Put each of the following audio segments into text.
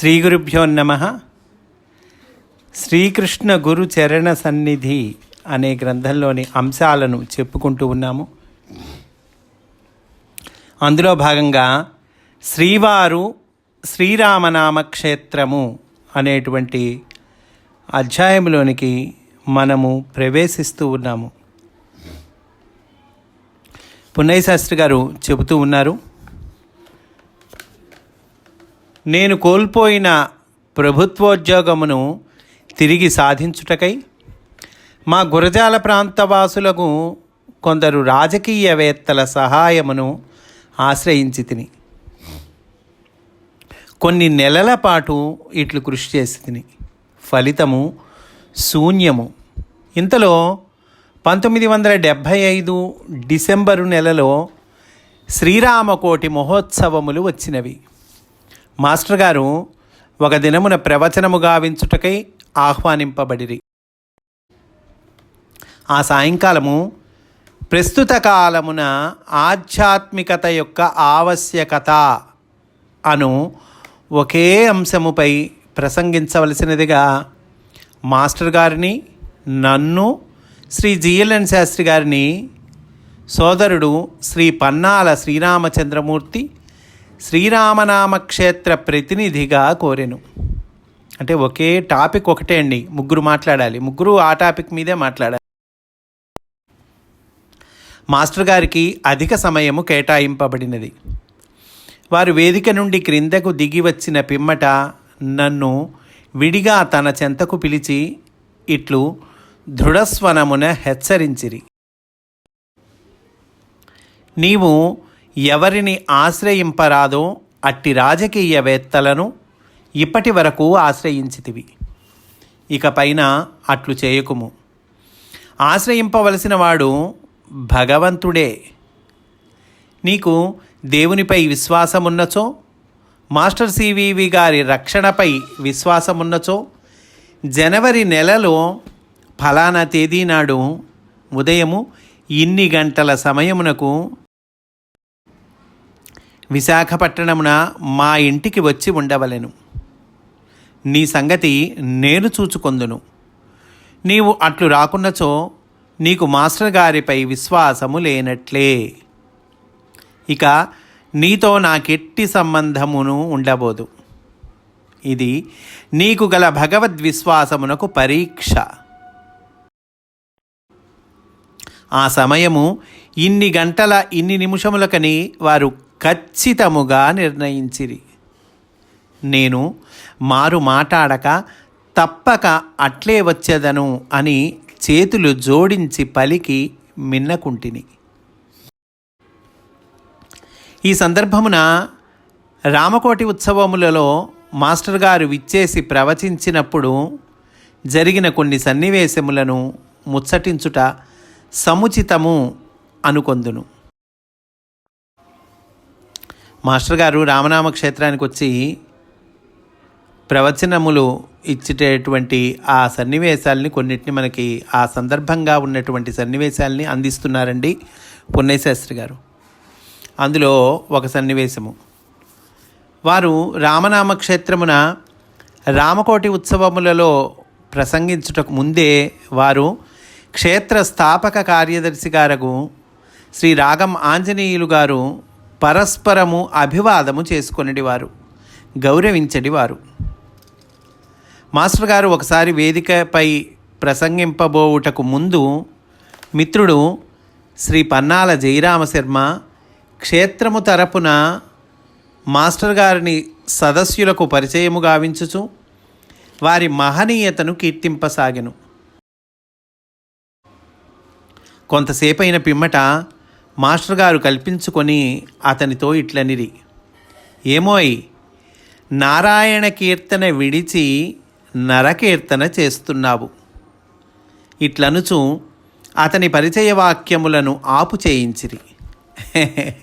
శ్రీ గురుభ్యో నమ. శ్రీకృష్ణ గురు చరణ సన్నిధి అనే గ్రంథంలోని అంశాలను చెప్పుకుంటూ ఉన్నాము. అందులో భాగంగా శ్రీవారు శ్రీరామనామ క్షేత్రము అనేటువంటి అధ్యాయంలోనికి మనము ప్రవేశిస్తూ ఉన్నాము. పున్నయ్య శాస్త్రి గారు చెబుతూ ఉన్నారు. నేను కోల్పోయిన ప్రభుత్వోద్యోగమును తిరిగి సాధించుటకై మా గురజాల ప్రాంతవాసులకు కొందరు రాజకీయవేత్తల సహాయమును ఆశ్రయించి తిని. కొన్ని నెలల పాటు ఇట్లు కృషి చేసి తిని. ఫలితము శూన్యము. ఇంతలో పంతొమ్మిది వందల డెబ్భై ఐదు డిసెంబరు నెలలో శ్రీరామకోటి మహోత్సవములు వచ్చినవి. మాస్టర్ గారు ఒక దినమున ప్రవచనము గావించుటకై ఆహ్వానింపబడిరి. ఆ సాయంకాలము ప్రస్తుత కాలమున ఆధ్యాత్మికత యొక్క ఆవశ్యకత అను ఒకే అంశముపై ప్రసంగించవలసినదిగా మాస్టర్ గారిని నన్ను శ్రీ జిఎల్ఎన్ శాస్త్రి గారిని సోదరుడు శ్రీ పన్నాల శ్రీరామచంద్రమూర్తి శ్రీరామనామ క్షేత్ర ప్రతినిధిగా కోరెను. అంటే ఒకే టాపిక్ ఒకటే అండి. ముగ్గురు మాట్లాడాలి. ముగ్గురు ఆ టాపిక్ మీదే మాట్లాడాలి. మాస్టర్ గారికి అధిక సమయము కేటాయింపబడినది. వారు వేదిక నుండి క్రిందకు దిగి వచ్చిన పిమ్మట నన్ను విడిగా తన చెంతకు పిలిచి ఇట్లు దృఢస్వనమున హెచ్చరించిరి. నీవు ఎవరిని ఆశ్రయింపరాదో అట్టి రాజకీయవేత్తలను ఇప్పటి వరకు ఆశ్రయించితివి. ఇకపైన అట్లు చేయకుము. ఆశ్రయింపవలసిన వాడు భగవంతుడే. నీకు దేవునిపై విశ్వాసమున్నచో మాస్టర్ సివివి గారి రక్షణపై విశ్వాసమున్నచో జనవరి నెలలో ఫలానా తేదీ నాడు ఉదయము ఇన్ని గంటల సమయమునకు విశాఖపట్టణమున మా ఇంటికి వచ్చి ఉండవలెను. నీ సంగతి నేను చూచుకొందును. నీవు అట్లు రాకున్నచో నీకు మాస్టర్ గారిపై విశ్వాసము లేనట్లే. ఇక నీతో నాకెట్టి సంబంధమును ఉండబోదు. ఇది నీకు గల భగవద్విశ్వాసమునకు పరీక్ష. ఆ సమయము ఇన్ని గంటల ఇన్ని నిమిషములకని వారు ఖచ్చితముగా నిర్ణయించిరి. నేను మారు మాటాడక తప్పక అట్లే వచ్చేదను అని చేతులు జోడించి పలికి మిన్నకుంటిని. ఈ సందర్భమున రామకోటి ఉత్సవములలో మాస్టర్ గారు విచ్చేసి ప్రవచించినప్పుడు జరిగిన కొన్ని సన్నివేశములను ముచ్చటించుట సముచితము అనుకొందును. మాస్టర్ గారు రామనామ క్షేత్రానికి వచ్చి ప్రవచనములు ఇచ్చేటటువంటి ఆ సన్నివేశాలని కొన్నిటిని మనకి ఆ సందర్భంగా ఉన్నటువంటి సన్నివేశాలని అందిస్తున్నారండి పున్నయశాస్త్రి గారు. అందులో ఒక సన్నివేశము. వారు రామనామ క్షేత్రమున రామకోటి ఉత్సవములలో ప్రసంగించుటకు ముందే వారు క్షేత్ర స్థాపక కార్యదర్శి గారకు శ్రీ రాగం ఆంజనేయులు గారు పరస్పరము అభివాదము చేసుకొనిడివారు గౌరవించడివారు. మాస్టర్ గారు ఒకసారి వేదికపై ప్రసంగింపబోవుటకు ముందు మిత్రుడు శ్రీ పన్నాల జయరామశర్మ క్షేత్రము తరపున మాస్టర్ గారిని సదస్సులకు పరిచయము గావించుచు వారి మహనీయతను కీర్తింపసాగెను. కొంతసేపైన పిమ్మట మాస్టర్ గారు కల్పించుకొని అతనితో ఇట్లనిరి. ఏమోయ్ నారాయణ కీర్తన విడిచి నరకీర్తన చేస్తున్నావు. ఇట్లనుచు అతని పరిచయ వాక్యములను ఆపు చేయించిరి.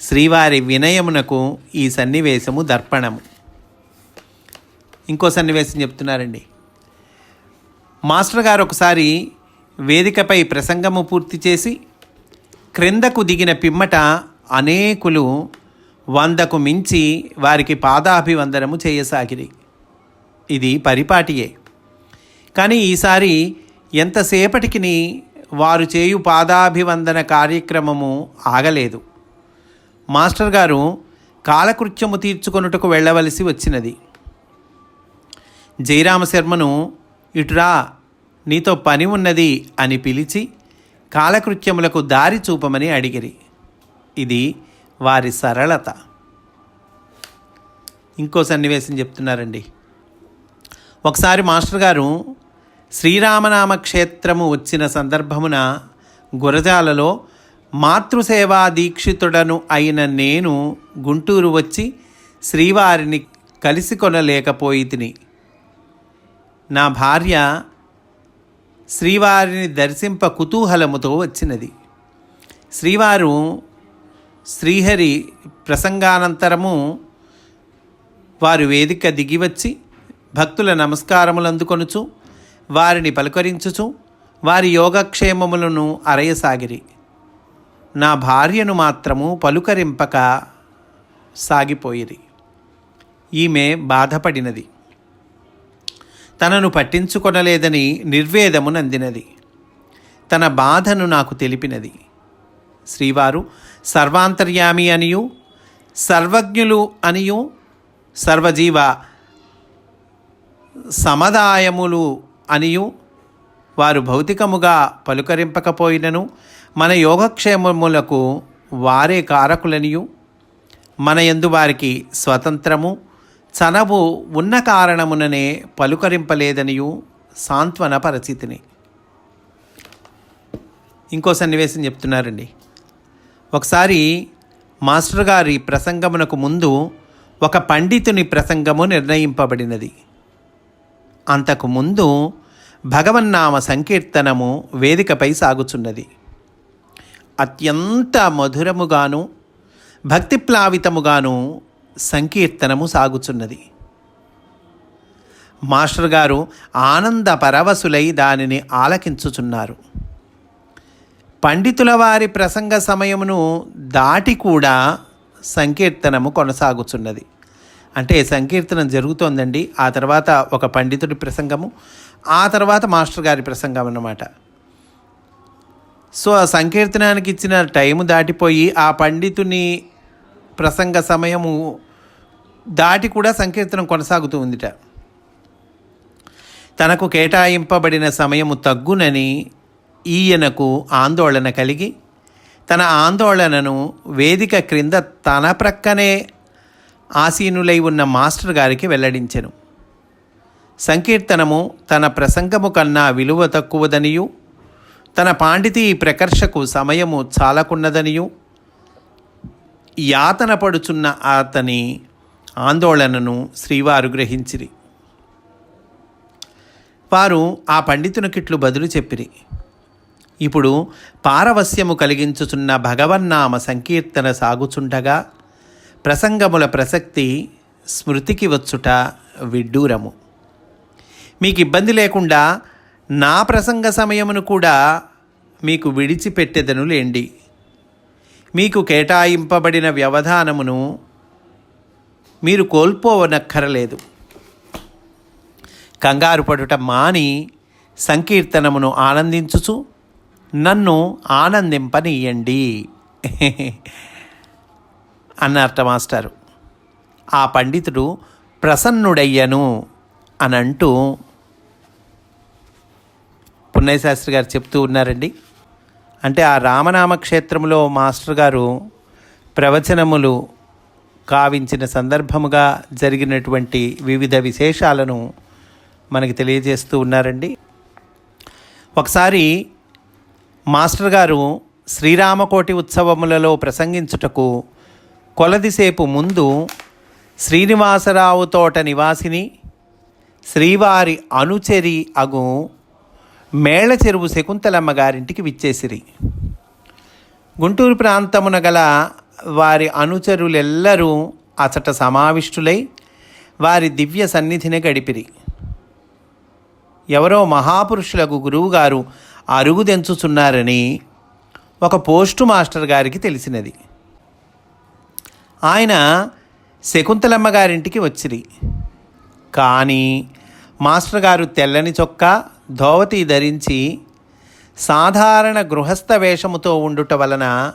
శ్రీవారి వినయమునకు ఈ సన్నివేశము దర్పణము. ఇంకో సన్నివేశం చెప్తున్నారండి. మాస్టర్ గారు ఒకసారి వేదికపై ప్రసంగము పూర్తి చేసి క్రిందకు దిగిన పిమ్మట అనేకులు వందకు మించి వారికి పాదాభివందనము చేయసాగిరి. ఇది పరిపాటియే. కానీ ఈసారి ఎంతసేపటికి వారు చేయు పాదాభివందన కార్యక్రమము ఆగలేదు. మాస్టర్ గారు కాలకృత్యము తీర్చుకొనుటకు వెళ్ళవలసి వచ్చినది. జయరామశర్మను ఇటురా నీతో పని ఉన్నది అని పిలిచి కాలకృత్యములకు దారి చూపమని అడిగిరి. ఇది వారి సరళత. ఇంకో సన్నివేశం చెప్తున్నారండి. ఒకసారి మాస్టర్ గారు శ్రీరామనామ క్షేత్రము వచ్చిన సందర్భమున గురజాలలో మాతృసేవా దీక్షితుడను అయిన నేను గుంటూరు వచ్చి శ్రీవారిని కలిసి కొనలేకపోయి తిని నా భార్య శ్రీవారిని దర్శింప కుతూహలముతో వచ్చినది. శ్రీవారు శ్రీహరి ప్రసంగానంతరము వారు వేదిక దిగివచ్చి భక్తుల నమస్కారములు అందుకొనుచు వారిని పలకరించుచు వారి యోగక్షేమములను అరయసాగిరి. నా భార్యను మాత్రము పలుకరింపక సాగిపోయిరి. ఈమె బాధపడినది. తనను పట్టించుకొనలేదని నిర్వేదము నందినది. తన బాధను నాకు తెలిపినది. శ్రీవారు సర్వాంతర్యామి అనియు సర్వజ్ఞులు అనియు సర్వజీవ సమదాయములు అనియు వారు భౌతికముగా పలుకరింపకపోయినను మన యోగక్షేమములకు వారే కారకులనియు మన యందు వారికి స్వతంత్రము చనవు ఉన్న కారణముననే పలుకరింపలేదనియు సాంత్వన పరిస్థితిని. ఇంకో సన్నివేశం చెప్తున్నారండి. ఒకసారి మాస్టర్ గారి ప్రసంగమునకు ముందు ఒక పండితుని ప్రసంగము నిర్ణయింపబడినది. అంతకు ముందు భగవన్నామ సంకీర్తనము వేదికపై సాగుచున్నది. అత్యంత మధురముగాను భక్తిప్లావితముగాను సంకీర్తనము సాగుచున్నది. మాస్టర్ గారు ఆనంద పరవశులై దానిని ఆలకించుచున్నారు. పండితుల వారి ప్రసంగ సమయమును దాటి కూడా సంకీర్తనము కొనసాగుచున్నది. అంటే సంకీర్తనం జరుగుతోందండి. ఆ తర్వాత ఒక పండితుడి ప్రసంగము ఆ తర్వాత మాస్టర్ గారి ప్రసంగం అన్నమాట. సో ఆ సంకీర్తనానికి ఇచ్చిన టైము దాటిపోయి ఆ పండితుని ప్రసంగ సమయము దాటి కూడా సంకీర్తనం కొనసాగుతూ ఉందిట. తనకు కేటాయింపబడిన సమయము తగ్గునని ఈయనకు ఆందోళన కలిగి తన ఆందోళనను వేదిక క్రింద తన ప్రక్కనే ఆసీనులై ఉన్న మాస్టర్ గారికి వెల్లడించెను. సంకీర్తనము తన ప్రసంగము కన్నా విలువ తక్కువదనియు తన పాండితి ప్రకర్షకు సమయము చాలకున్నదనియు యాతన పడుచున్న అతని ఆందోళనను శ్రీవారు గ్రహించిరి. వారు ఆ పండితునికిట్లు బదులు చెప్పిరి. ఇప్పుడు పారవస్యము కలిగించుచున్న భగవన్నామ సంకీర్తన సాగుచుండగా ప్రసంగముల ప్రసక్తి స్మృతికి వచ్చుట విడ్డూరము. మీకు ఇబ్బంది లేకుండా నా ప్రసంగ సమయమును కూడా మీకు విడిచిపెట్టెదను లేండి. మీకు కేటాయింపబడిన వ్యవధానమును మీరు కోల్పోవనక్కరలేదు. కంగారు పడుట మాని సంకీర్తనమును ఆనందించుచు నన్ను ఆనందింపనీయండి. అన్నార్ట మాస్టారు. ఆ పండితుడు ప్రసన్నుడయ్యను అని అంటూ పున్నయ్య గారు చెప్తూ ఉన్నారండి. అంటే ఆ రామనామ క్షేత్రంలో మాస్టర్ గారు ప్రవచనములు కావించిన సందర్భముగా జరిగినటువంటి వివిధ విశేషాలను మనకి తెలియజేస్తూ ఉన్నారండి. ఒకసారి మాస్టర్ గారు శ్రీరామకోటి ఉత్సవములలో ప్రసంగించుటకు కొలదిసేపు ముందు శ్రీనివాసరావు తోట నివాసిని శ్రీవారి అనుచరి అగు మేళ చెరువు శకుంతలమ్మ గారింటికి విచ్చేసిరి. గుంటూరు ప్రాంతమున గల వారి అనుచరులెల్లరూ అచట సమావిష్టులై వారి దివ్య సన్నిధిని గడిపిరి. ఎవరో మహాపురుషులకు గురువుగారు అరుగుదెంచుచున్నారని ఒక పోస్టు మాస్టర్ గారికి తెలిసినది. ఆయన శకుంతలమ్మ గారింటికి వచ్చిరి. కానీ మాస్టర్ గారు తెల్లని చొక్కా ధోవతి ధరించి సాధారణ గృహస్థ వేషముతో ఉండుట వలన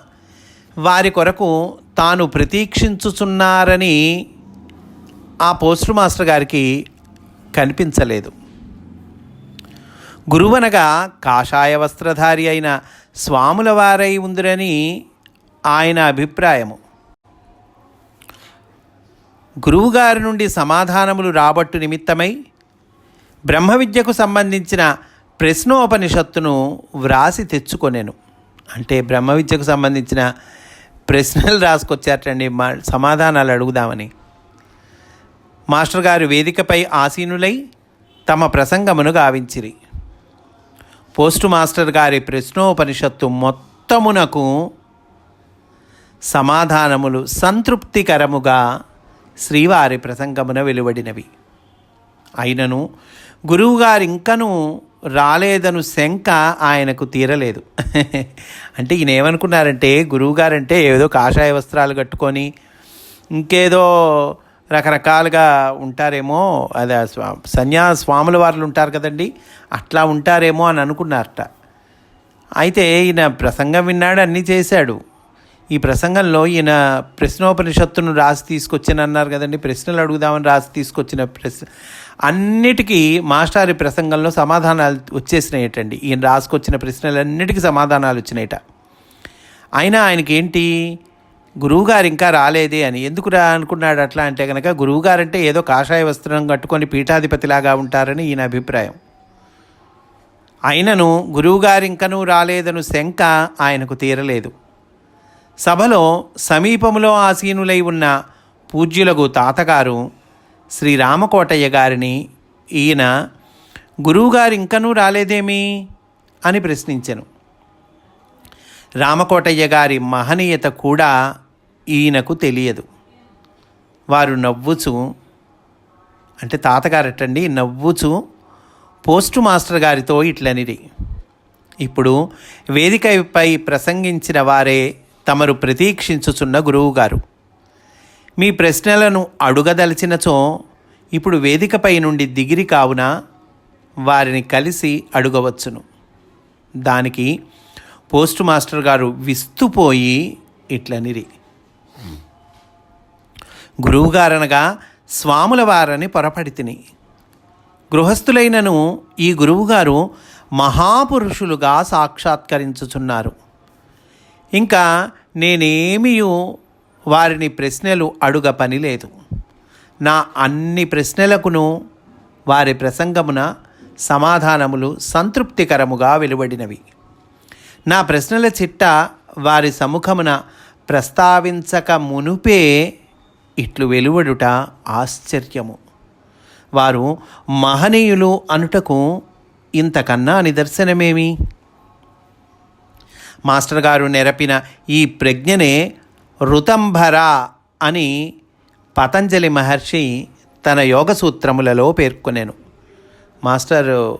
వారి కొరకు తాను ప్రతీక్షించుచున్నారని ఆ పోస్టు మాస్టర్ గారికి కనిపించలేదు. గురువనగా కాషాయ వస్త్రధారి అయిన స్వాముల వారై ఉందిరని ఆయన అభిప్రాయము. గురువుగారి నుండి సమాధానములు రాబట్టు నిమిత్తమై బ్రహ్మ విద్యకు సంబంధించిన ప్రశ్నోపనిషత్తును వ్రాసి తెచ్చుకొనేను. అంటే బ్రహ్మ విద్యకు సంబంధించిన ప్రశ్నలు రాసుకొచ్చారటండి. మా సమాధానాలు అడుగుదామని. మాస్టర్ గారు వేదికపై ఆసీనులై తమ ప్రసంగమును గావించిరి. పోస్టు మాస్టర్ గారి ప్రశ్నోపనిషత్తు మొత్తమునకు సమాధానములు సంతృప్తికరముగా శ్రీవారి ప్రసంగమున వెలువడినవి. అయినను గురువుగారు ఇంకనూ రాలేదను శంక ఆయనకు తీరలేదు. అంటే ఈయన ఏమనుకున్నారంటే గురువుగారంటే ఏదో కాషాయ వస్త్రాలు కట్టుకొని ఇంకేదో రకరకాలుగా ఉంటారేమో అదే సన్యా స్వాముల వారు ఉంటారు కదండి అట్లా ఉంటారేమో అని అనుకున్నారట. అయితే ఈయన ప్రసంగం విన్నాడు అన్నీ చేశాడు. ఈ ప్రసంగంలో ఈయన ప్రశ్నోపనిషత్తును రాసి తీసుకొచ్చిన అన్నారు కదండి. ప్రశ్నలు అడుగుదామని రాసి తీసుకొచ్చిన ప్రశ్న అన్నిటికీ మాస్టారి ప్రసంగంలో సమాధానాలు వచ్చేసినాయటండి. ఈయన రాసుకొచ్చిన ప్రశ్నలన్నిటికీ సమాధానాలు వచ్చినాయట. అయినా ఆయనకి ఏంటి గురువుగారు ఇంకా రాలేదే అని. ఎందుకు రా అనుకున్నాడు అట్లా అంటే కనుక గురువుగారు అంటే ఏదో కాషాయ వస్త్రం కట్టుకొని పీఠాధిపతిలాగా ఉంటారని ఈయన అభిప్రాయం. అయినను గురువుగారు ఇంకనూ రాలేదను శంక ఆయనకు తీరలేదు. సభలో సమీపంలో ఆసీనులై ఉన్న పూజ్యులకు తాతగారు శ్రీ రామకోటయ్య గారిని ఈయన గురువుగారు ఇంకనూ రాలేదేమి? అని ప్రశ్నించెను. రామకోటయ్య గారి మహనీయత కూడా ఈయనకు తెలియదు. వారు నవ్వుచు అంటే తాతగారటండి నవ్వుచు పోస్టు మాస్టర్ గారితో ఇట్లనిది ఇప్పుడు వేదికపై ప్రసంగించిన వారే తమరు ప్రతీక్షించుచున్న గురువుగారు. మీ ప్రశ్నలను అడుగదలిచినచో ఇప్పుడు వేదికపై నుండి దిగిరి కావున వారిని కలిసి అడుగవచ్చును. దానికి పోస్ట్ మాస్టర్ గారు విస్తుపోయి ఇట్లనిరి. గురువుగారనగా స్వాముల వారని పొరపడితిని. గృహస్థులైనను ఈ గురువుగారు మహాపురుషులుగా సాక్షాత్కరించుచున్నారు. ఇంకా నేనేమీ వారిని ప్రశ్నలు అడుగ పని లేదు. నా అన్ని ప్రశ్నలకును వారి ప్రసంగమున సమాధానములు సంతృప్తికరముగా వెలువడినవి. నా ప్రశ్నల చిట్ట వారి సముఖమున ప్రస్తావించక మునుపే ఇట్లు వెలువడుట ఆశ్చర్యము. వారు మహనీయులు అనుటకు ఇంతకన్నా నిదర్శనమేమి? మాస్టర్ గారు నెరపిన ఈ ప్రజ్ఞనే ఋతంభర అని పతంజలి మహర్షి తన యోగ సూత్రములలో పేర్కొనేను. మాస్టర్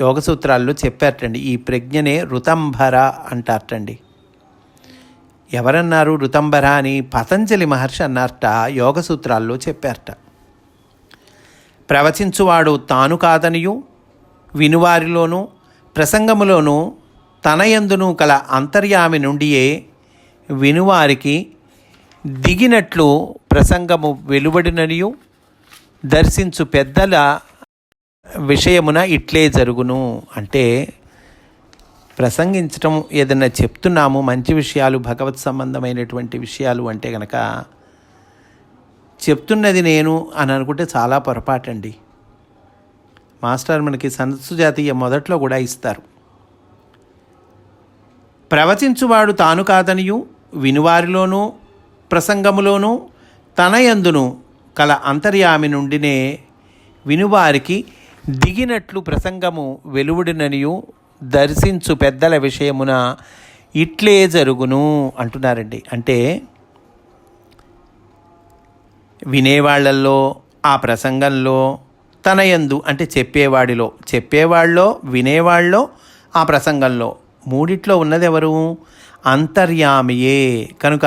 యోగ సూత్రాల్లో చెప్పారటండి ఈ ప్రజ్ఞనే ఋతంభర అంటారటండి. ఎవరన్నారు ఋతంబర అని పతంజలి మహర్షి అన్నారట యోగ సూత్రాల్లో చెప్పారట. ప్రవచించువాడు తాను కాదనియు వినువారిలోనూ ప్రసంగములోనూ తనయందును కల అంతర్యామి నుండియే వినువారికి దిగినట్లు ప్రసంగము వెలువడిననియు దర్శించు పెద్దల విషయమున ఇట్లే జరుగును. అంటే ప్రసంగించటం ఏదైనా చెప్తున్నాము మంచి విషయాలు భగవత్ సంబంధమైనటువంటి విషయాలు అంటే కనుక చెప్తున్నది నేను అని అనుకుంటే చాలా పొరపాటండి. మాస్టర్ మనకి సందస్సు జాతీయ మొదట్లో కూడా ఇస్తారు. ప్రవచించువాడు తాను కాదనియు వినువారిలోనూ ప్రసంగములోనూ తన యందును కల అంతర్యామి నుండినే వినువారికి దిగినట్లు ప్రసంగము వెలువడిననియు దర్శించు పెద్దల విషయమున ఇట్లే జరుగును అంటున్నారండి. అంటే వినేవాళ్ళలో ఆ ప్రసంగంలో తన యందు అంటే చెప్పేవాడిలో చెప్పేవాళ్ళలో వినేవాళ్ళలో ఆ ప్రసంగంలో మూడిట్లో ఉన్నదెవరు? అంతర్యామియే. కనుక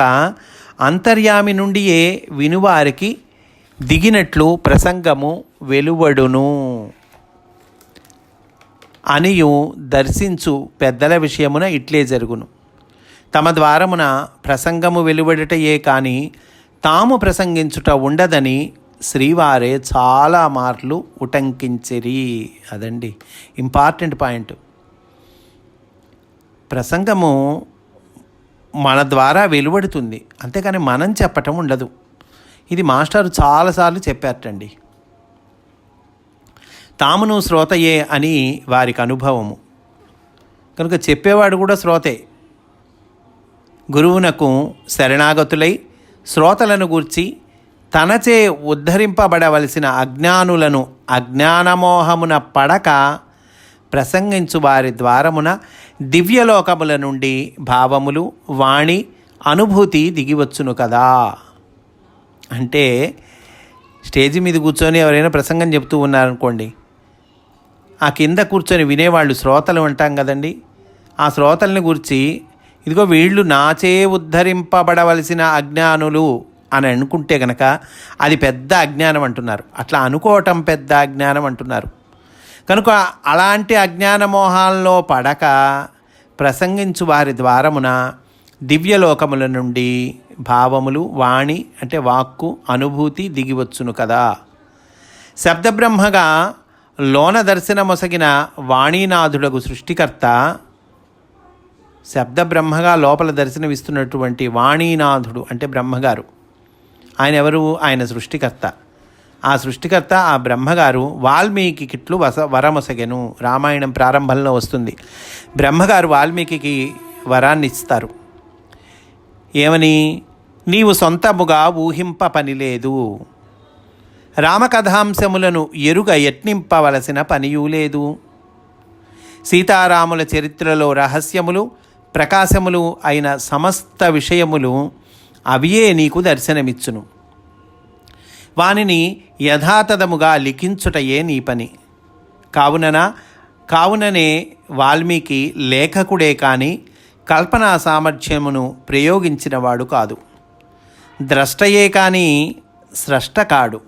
అంతర్యామి నుండియే వినువారికి దిగినట్లు ప్రసంగము వెలువడును. అనియు దర్శించు పెద్దల విషయమున ఇట్లే జరుగును. తమ ద్వారమున ప్రసంగము వెలువడటయే కానీ తాము ప్రసంగించుట ఉండదని శ్రీవారే చాలా మార్లు ఉటంకించిరి. అదండి ఇంపార్టెంట్ పాయింట్. ప్రసంగము మన ద్వారా వెలువడుతుంది. అంతేకాని మనం చెప్పటం ఉండదు. ఇది మాస్టర్ చాలాసార్లు చెప్పారటండి. తామును శ్రోతయే అని వారికి అనుభవము. కనుక చెప్పేవాడు కూడా శ్రోతే. గురువునకు శరణాగతులై శ్రోతలను గూర్చి తనచే ఉద్ధరింపబడవలసిన అజ్ఞానులను అజ్ఞానమోహమున పడక ప్రసంగించు వారి ద్వారమున దివ్యలోకముల నుండి భావములు వాణి అనుభూతి దిగివచ్చును కదా. అంటే స్టేజి మీద కూర్చొని ఎవరైనా ప్రసంగం చెప్తూ ఉన్నారనుకోండి ఆ కింద కూర్చొని వినేవాళ్ళు శ్రోతలు అంటాం కదండి. ఆ శ్రోతల్ని గురించి ఇదిగో వీళ్ళు నాచే ఉద్ధరింపబడవలసిన అజ్ఞానులు అని అనుకుంటే గనక అది పెద్ద అజ్ఞానం అంటున్నారు. అట్లా అనుకోవటం పెద్ద అజ్ఞానం అంటున్నారు. కనుక అలాంటి అజ్ఞానమోహాల్లో పడక ప్రసంగించు వారి ద్వారమున దివ్యలోకముల నుండి భావములు వాణి అంటే వాక్కు అనుభూతి దిగివచ్చును కదా. శబ్దబ్రహ్మగా లోన దర్శనమొసగిన వాణీనాథుడకు సృష్టికర్త శబ్దబ్రహ్మగా లోపల దర్శనమిస్తున్నటువంటి వాణీనాథుడు అంటే బ్రహ్మగారు. ఆయన ఎవరు? ఆయన సృష్టికర్త. ఆ సృష్టికర్త ఆ బ్రహ్మగారు వాల్మీకి కిట్లు వస వరమొసగెను. రామాయణం ప్రారంభంలో వస్తుంది. బ్రహ్మగారు వాల్మీకి వరాన్ని ఇస్తారు ఏమని? నీవు సొంతముగా ఊహింప పని లేదు రామకథాంశములను ఎరుగ యత్నింపవలసిన పనియూ లేదు. సీతారాముల చరిత్రలో రహస్యములు ప్రకాశములు అయిన సమస్త విషయములు అవియే నీకు దర్శనమిచ్చును. వానిని యథాతథముగా లిఖించుటయే నీ పని. కావునన కావుననే వాల్మీకి లేఖకుడే కానీ కల్పనా సామర్థ్యమును ప్రయోగించినవాడు కాదు. ద్రష్టయే కానీ స్రష్ట కాడు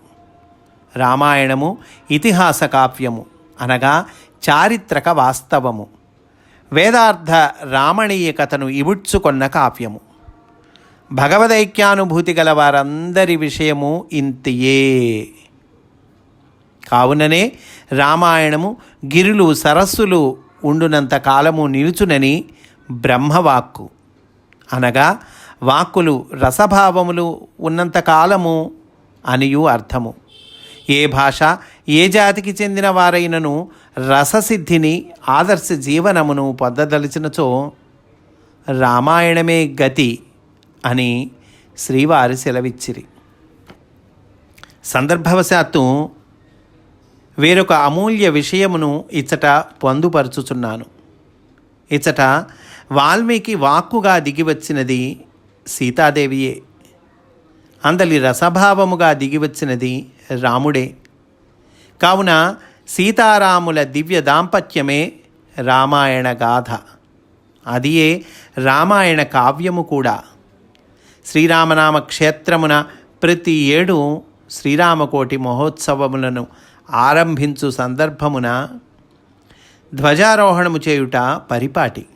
రామాయణము ఇతిహాస కావ్యము అనగా చారిత్రక వాస్తవము. వేదార్థ రామణీయ కథను ఇముడ్చుకొన్న కావ్యము. భగవదైక్యానుభూతి గల వారందరి విషయము ఇంతియే. కావుననే రామాయణము గిరులు సరస్సులు ఉండునంత కాలము నిలుచునని బ్రహ్మవాక్కు. అనగా వాక్కులు రసభావములు ఉన్నంత కాలము అనియు అర్థము. ఏ భాష ఏ జాతికి చెందిన వారైనను రససిద్ధిని ఆదర్శ జీవనమును పొందదలిచినచో రామాయణమే గతి అని శ్రీవారి సెలవిచ్చిరి. సందర్భవశాత్తు వేరొక అమూల్య విషయమును ఇచ్చట పొందుపరుచుచున్నాను. ఇచ్చట వాల్మీకి వాక్కుగా దిగివచ్చినది సీతాదేవియే. అందలి రసభావముగా దిగివచ్చినది రాముడే. కావున సీతారాముల దివ్య దాంపత్యమే రామాయణ గాథ. అదియే రామాయణ కావ్యము కూడా. శ్రీరామనామ క్షేత్రమున ప్రతి ఏడు శ్రీరామకోటి మహోత్సవములను ఆరంభించు సందర్భమున ధ్వజారోహణము చేయుట పరిపాటి.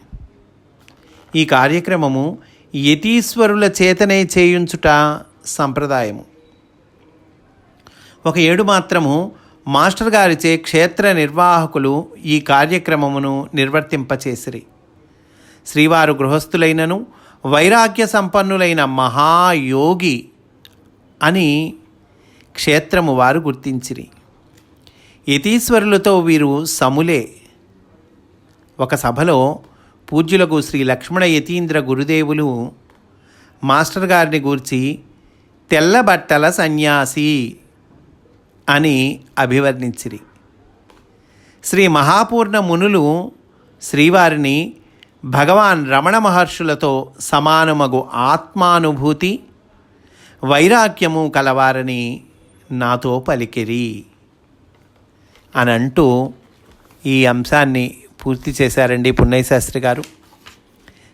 ఈ కార్యక్రమము యతీశ్వరుల చేతనే చేయుంచుట సంప్రదాయము. ఒక ఏడు మాత్రము మాస్టర్ గారిచే క్షేత్ర నిర్వాహకులు ఈ కార్యక్రమమును నిర్వర్తింపచేసిరి. శ్రీవారు గృహస్థులైనను వైరాగ్య సంపన్నులైన మహాయోగి అని క్షేత్రము వారు గుర్తించిరి. యతీశ్వరులతో వీరు సములే. ఒక సభలో పూజ్యులకు శ్రీ లక్ష్మణ యతీంద్ర గురుదేవులు మాస్టర్ గారిని గూర్చి తెల్లబట్టల సన్యాసి అని అభివర్ణించిరి. శ్రీ మహాపూర్ణ మునులు శ్రీవారిని భగవాన్ రమణ మహర్షులతో సమానమగు ఆత్మానుభూతి వైరాగ్యము కలవారని నాతో పలికిరి అని అంటూ ఈ అంశాన్ని పూర్తి చేశారండి పున్నయ్య శాస్త్రి గారు.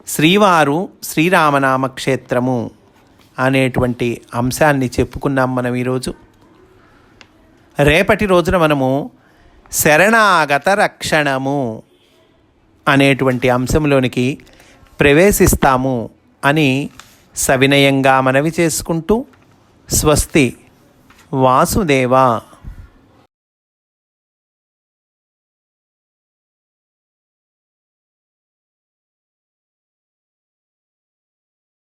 శ్రీవారు శ్రీరామనామ క్షేత్రము అనేటువంటి అంశాన్ని చెప్పుకున్నాం మనం ఈరోజు. రేపటి రోజున మనము శరణాగత రక్షణము అనేటువంటి అంశంలోనికి ప్రవేశిస్తాము అని సవినయంగా మనవి చేసుకుంటూ స్వస్తి వాసుదేవ.